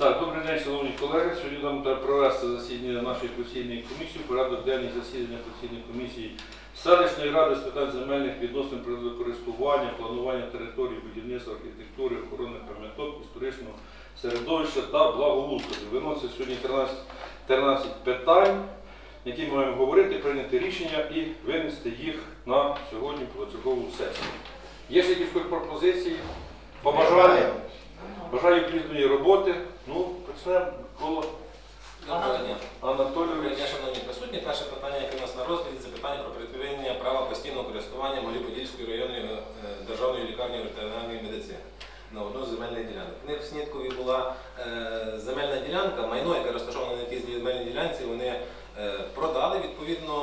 Так, добрий день, шановні колеги. Сьогодні нам провести засідання нашої постійної комісії, порядок денний засідання постійної комісії селищної ради з питань земельних відносин природокористування, планування території, будівництва, архітектури, охорони пам'яток, історичного середовища та благоустрою. Виносить сьогодні 13, 13 питань, які ми маємо говорити, прийняти рішення і винести їх на сьогодні позачергову сесію. Є ще якісь пропозиції, побажання? Бажаю плідної роботи. Почнемо коло Доброго дня. Доброго Анатолійович. дня, шановні присутні. Перше питання, яке у нас на розгляді, це питання про припинення права постійного користування Моліподільської районної е, державної лікарні ветеринарної медицини на одну з земельних ділянок. В них в Сніткові була е, земельна ділянка, майно, яке розташоване на тій земельній ділянці, вони е, продали відповідно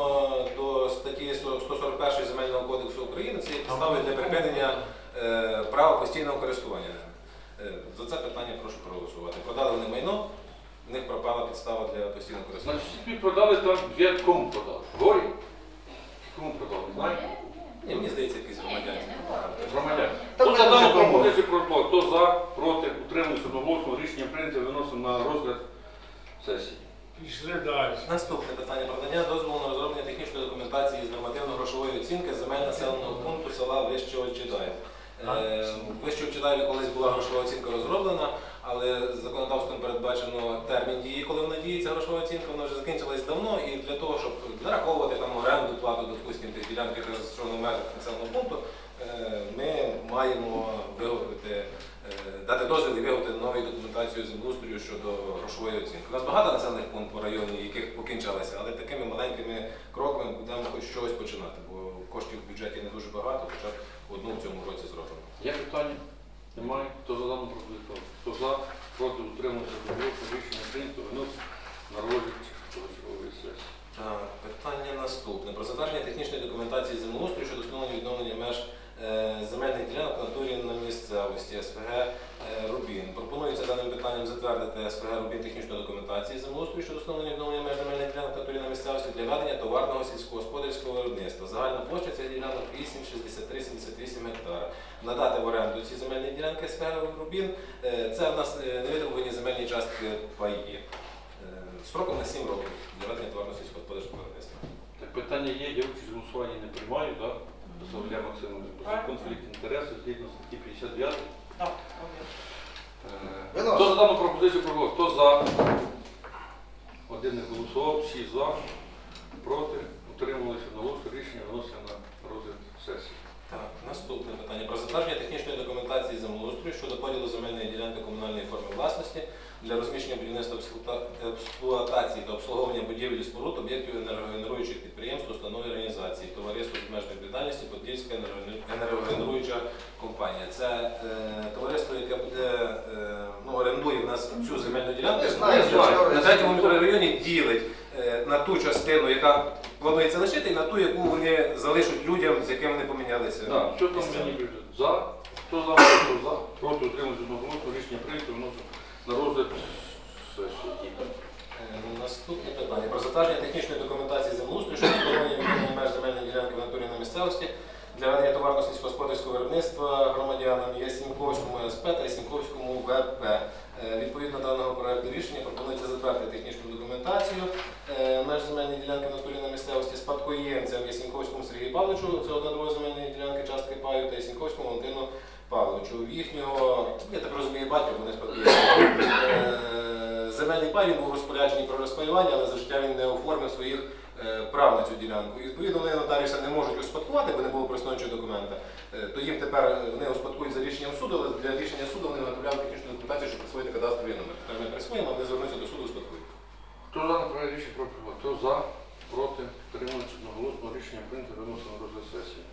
до статті 141 Земельного кодексу України. Це є підстави для припинення права постійного користування. Е, За це питання прошу проголосувати. Продали вони майно, в них пропала підстава для постійного користування. Значить, тобі продали там, я кому продали? Горі? Кому продали? Знаєте? Ні, мені здається, якийсь громадянський. Громадян. Хто за дану пропозицію про Хто за, проти, утримується одноголосно, рішення прийнято, виносимо на розгляд сесії. Пішли далі. Наступне питання про надання дозволу на розроблення технічної документації з нормативно-грошової оцінки земель населеного пункту села Вище Очідаїв. Е, в Вище колись була грошова оцінка розроблена, але законодавством передбачено термін дії, коли вона діється грошова оцінка, вона вже закінчилась давно, і для того, щоб нараховувати там оренду плату, допустимо, тих ділянки, в межах населеного пункту, е, ми маємо виготовити, е, дати дозвіл і виготовити нову документацію землеустрою щодо грошової оцінки. У нас багато населених пунктів по районі, яких покінчилися, але такими маленькими кроками будемо хоч щось починати, бо коштів в бюджеті не дуже багато, хоча одну в цьому році зроблено. Є питання? Немає. Хто за дану пропозицію? Хто за, проти, утримується одноголосно, рішення прийнято, виносимо на розгляд сесії. Так, питання наступне. Про затвердження технічної документації землеустрою щодо встановлення відновлення меж е, земельних ділянок в натурі на місцевості СФГ е, Рубін. Пропонується даним питанням затвердити СФГ Рубін технічної документації землеустрою щодо встановлення відновлення меж земельних ділянок в натурі на місцевості для ведення товарного сільськогосподарського виробництва. Загальна площа цих ділянок 8, 63, 78 гектара. Надати в оренду ці земельні ділянки СФГ Рубін. Е, Це в нас е, невитребувані земельні частки паї. Е, Строком на 7 років для ведення товарного сільськогосподарського виробництва. Так, питання є, я участь в голосуванні не приймаю, так? Максимович, це конфлікт інтересу згідно статті 59. Е, Винос. Хто за дану пропозицію проголосував? Хто за? Один не голосував, всі за, проти, утрималися одноголосно, рішення виноситься на розгляд сесії. Так, наступне питання про затвердження технічної документації землеустрою щодо поділу земельної ділянки комунальної форми власності для розміщення будівництва експлуата- експлуатації та обслуговування будівель і споруд об'єктів енергогенеруючих підприємств, установ і організацій, товариство з обмеженою відповідальністю, Подільська енерго- енергогенеруюча компанія. Це е, товариство, яке буде е, ну, орендує в нас цю земельну ділянку. На третьому мікрорайоні ділить е, на ту частину, яка планується лишити, і на ту, яку вони залишать людям, з якими вони помінялися. Так, що там мені бюджет? За? Хто за, хто за, проти, утрималися одноголосно, рішення прийнято, виносимо на розгляд сесії. Е, Наступне питання про затвердження технічної документації землеустрою щодо встановлення меж земельної ділянки в натурі на місцевості для ведення товарно сільськогосподарського виробництва громадянам Ясіньковському СП та Ясіньковському ВП. Е, Відповідно даного проекту рішення пропонується затвердити технічну документацію е, меж земельної ділянки натурі на місцевості спадкоємцям Ясіньковському Сергію Павловичу, це одна друга земельної ділянки частки паю, та Ясіньковському Валентину Павловичу. Їхнього, я так розумію, батько, вони спадкоємці. Він був розпоряджений про розпаювання, але за життя він не оформив своїх е, прав на цю ділянку. І відповідно вони нотаріуса не можуть успадкувати, бо не було проіснуючого документа. Е, То їм тепер е, вони успадкують за рішенням суду, але для рішення суду вони виготовляли технічну документацію, щоб присвоїти кадастровий номер. Тепер ми присвоїмо, вони звернуться до суду успадкують. Хто за проект рішення про прийняття? Хто за, проти, утрималися одноголосно, рішення прийнято, виносимо розгляд сесії.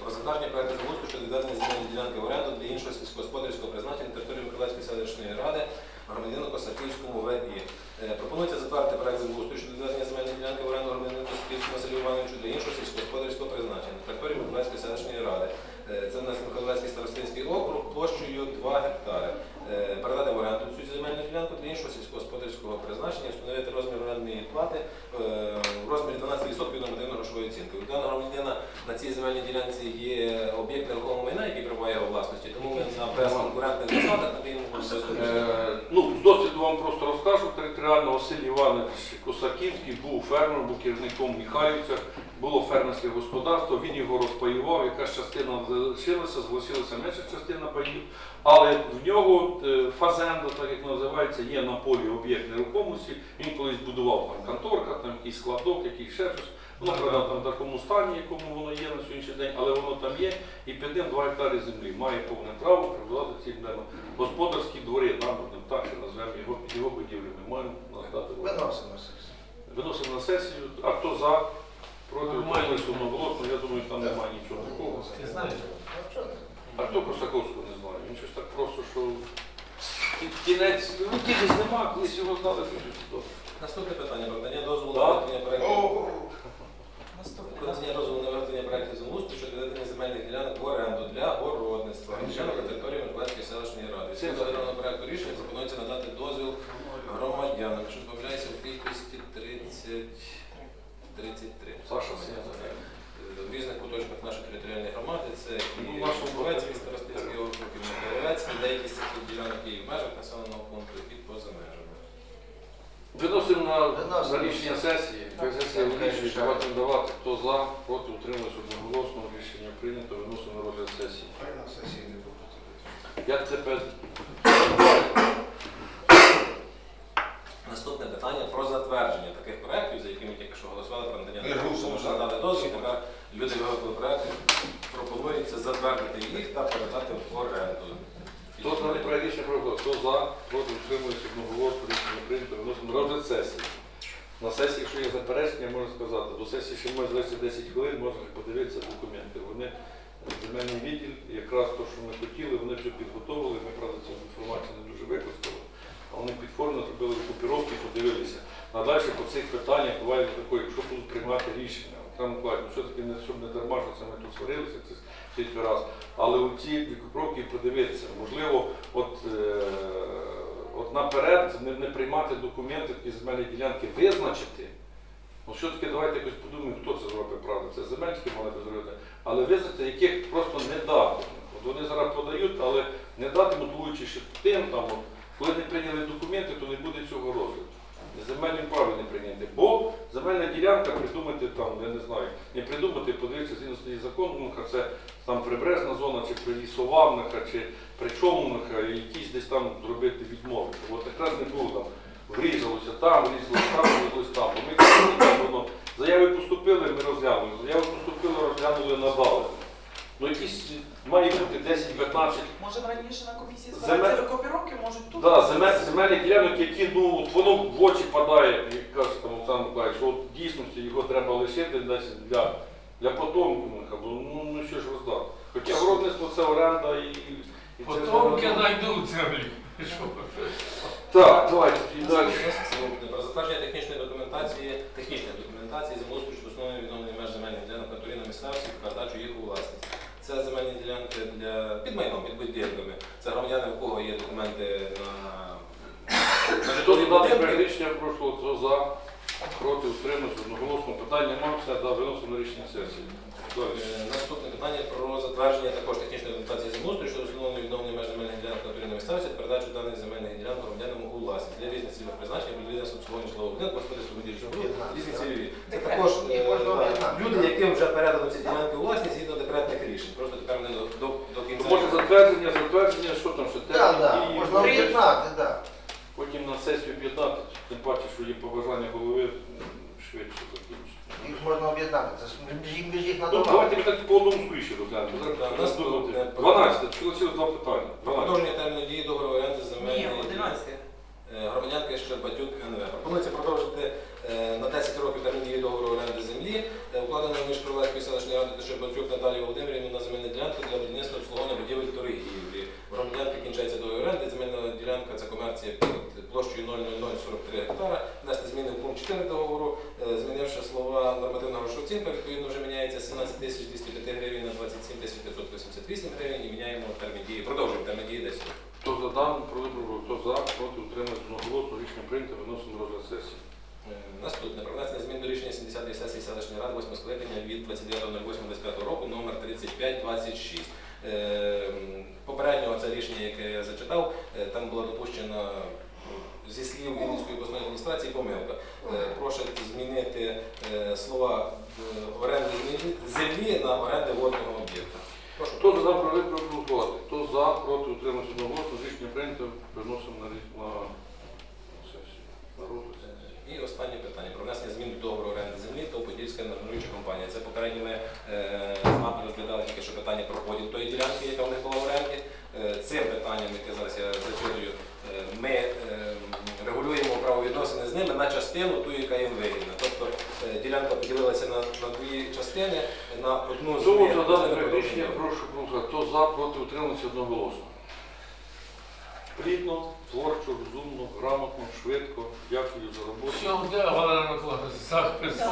Про затвердження проекту землеустрою щодо відведення земельної ділянки в оренду для іншого сільськогосподарського призначення на території Миколаївської селищної ради громадянину Косаківському ВІ. Е, Пропонується затвердити проект землеустрою щодо відведення земельної ділянки в оренду громадянину Косаківському Василю Івановичу для іншого сільськогосподарського призначення на території Миколаївської селищної ради. Е, Це в нас Миколаївський старостинський округ площею 2 гектари. Е, Передати в оренду цю земельну ділянку для іншого сільськогосподарського призначення, встановити розмір орендної плати е, в розмірі 12% від нормативно-грошової оцінки. У даного громадянина на цій земельній ділянці є об'єкт нерухомого майна, який перебуває у власності, тому ми на безконкурентних засадах надаємо можливість Е, ну, з досвіду вам просто розкажу. Територіально Василь Іванович Косаківський був фермером, був керівником Міхаївця, було фермерське господарство, він його розпаював, якась частина залишилася, залишилася менша частина паїв, але в нього е, фазенда, так як називається, є на полі об'єкт нерухомості. Він колись будував там конторка, там якийсь складок, якийсь ще щось. Воно правда там в такому стані, якому воно є на сьогоднішній день, але воно там є, і під ним 2 гектари землі має повне право прибувати ці мабуть, господарські двори, будемо так, що назвемо його під його будівлю. Ми маємо надати. Виносимо сесію. Виносимо на сесію. А хто за? Проти утримується одноголосно, я думаю, там немає нічого такого. Ти знаєш? Ну, не? А хто Косаковського не знає? Він щось так просто, що кі- кінець, ну кількість нема, колись його знали, то щось добре. Наступне питання про надання дозволу Да. на проекту. О, Про надання дозволу на виготовлення проектів землеустрою щодо ведення земельних ділянок в оренду для городництва. Громадянам на території Миколаївської селищної ради. Це Згідно даного проекту рішення пропонується надати дозвіл громадянам, що збавляється в кількості 30... 33. Саша, Е, В різних куточках нашої територіальної громади це і Ну, в нашому Миколаївський старостинський округ, і Миколаївський, деякі з цих ділянок є і в межах населеного пункту, і поза межами. Виносимо на, Виносимо. на рішення сесії. Хай сесія Так, вирішує, давати не давати. Хто за, проти, утримується одноголосно. Рішення прийнято, виносимо на розгляд сесії. хай на сесії не буде. Як тепер? Наступне питання про затвердження таких проєктів, за якими тільки що голосували про надання Не голосували, можна так? надати дозвіл. Тепер люди виготовили проєкти, пропонується затвердити їх та передати в оренду. Хто за не про рішення про хто за, проти, утримується одноголосно. Рішення прийнято, виносимо на розгляд сесії. На сесії, якщо є заперечення, можна сказати, до сесії ще може залишити 10 хвилин, можна подивитися документи. Вони земельний відділ, якраз те, що ми хотіли, вони вже підготовили. Ми, правда, цю інформацію не дуже використали. А вони підформно зробили копіровки, подивилися. Надалі по цих питаннях буває таке, якщо будуть приймати рішення. Там Миколаївна, що таки не щоб не дарма, що це ми тут сварилися, це скільки раз. Але у ці копіровки подивитися. Можливо, от, е, от наперед не, не приймати документи, такі земельні ділянки визначити. Ну що таке, давайте якось подумаємо, хто це зробить правда. Це земельські мали би зробити, але визначити, яких просто не дати. От вони зараз подають, але не дати, мотивуючи ще тим, там, коли не прийняли документи, то не буде цього розгляду. Земельним праві не прийняти. Бо земельна ділянка придумати там, я не знаю, не придумати, подивитися згідно статті закону, ну, це там прибережна зона, чи прилісова, нехай, чи при чому, нехай, якісь десь там зробити відмови. От якраз не було там, врізалося там, врізалося там, врізалося там. Ми так воно, заяви поступили, ми розглянули, заяви поступили, розглянули, надали. Ну якісь має бути 10-15 Може раніше на комісії Земель- збираються копіровки, можуть тут. Да, земель, земельні ділянок, які ну, от воно в очі падає, як каже там Олександр Миколаївич, що от в дійсності його треба лишити десь для, для потомків, нехай, ну, ну що ж роздати. Хоча городництво це оренда і. і це Потомки не- знайдуть землю. Так, давайте і далі. Про затвердження технічної документації, технічної документації землеустрою щодо основної відновлення меж земельних ділянок на місцевості і передачу їх у власність. Це земельні ділянки для під майном, під будинками. Це громадяни, у кого є документи на, житлові за будинки. рішення пройшло, хто за, проти, утримався, одноголосно питання немає, все, да, виносимо на рішення сесії. Далі. Е, Наступне питання про затвердження також технічної документації землеустрою щодо встановлення відновлення меж земельних ділянок на на місцевості та передачу даних земельних ділянок громадянам у власність для різних цільових призначень, для бізнесу обслуговування житлового будинку, господарського будівлі, різні цільові. Це Декрет. також Їх е, можна да, об'єднати. люди, яким вже передано ці ділянки у власність згідно декретних рішень. Просто тепер вони до, до, до кінця. Може затвердження, затвердження, що там, що Так, термін можна потім- об'єднати, так. Потім на сесію об'єднати, тим паче, що є побажання голови м, швидше закінчити. Їх можна об'єднати. Це ж між ж їх- ми ж їх Ну, давайте ми так по одному скоріше розглянемо. Так, Зараз наступне. 12, чи лишилось два питання. Про 12. продовження терміну дії договору оренди Ні, земельної 11. Е, громадянки Щербатюк НВ. Пропонується продовжити е, на 10 років термін дії договору оренди землі, е, укладеного між Кролевською селищною радою та Щербатюк Наталією Володимирівною на земельну ділянку для будівництва обслуговування будівель торгівлі. У громадянки кінчається договір оренди, земельна ділянка це комерція під площею 00043 гектара. Внести зміни в пункт 4 договору, е, змінивши слова нормативна грошова оцінка, відповідно вже міняється 17 тисяч 205 гривень на 27 тисяч 588 гривень і міняємо термін дії, продовжуємо термін дії 10 років. Хто за дану про вибору, хто за, проти утримується одноголосно, рішення прийнято, виносимо розгляд сесії. Е, Наступне про внесення змін до рішення 70-ї сесії селищної ради 8 скликання від 29.08.25 року номер 3526. Е, попереднього це рішення, яке я зачитав, е, там була допущена ну, зі слів Вінницької обласної адміністрації помилка. Е, Просять змінити е, слова е, оренди землі- на оренди водного об'єкта. Хто за проект проголосувати? Хто за, проти, утримався одноголосно, рішення прийнято, виносимо на сесію. І останнє питання про внесення змін до договору оренди землі та Подільська енергоруюча компанія. Це попередньо ми е, з вами розглядали тільки що питання про поділ тої ділянки, яка в них була в оренді. Е, Цим питанням, яке зараз я зачитую, е, ми е, регулюємо правовідносини з ними на частину, ту, яка їм вигідна. Тобто ділянка поділилася на, на дві частини, на одну з Тому за дане рішення прошу проголосувати. Хто за, проти, утримався одноголосно. Плідно, творчо, розумно, грамотно, швидко. Дякую за роботу. Всього де Галина Миколаївна, захист.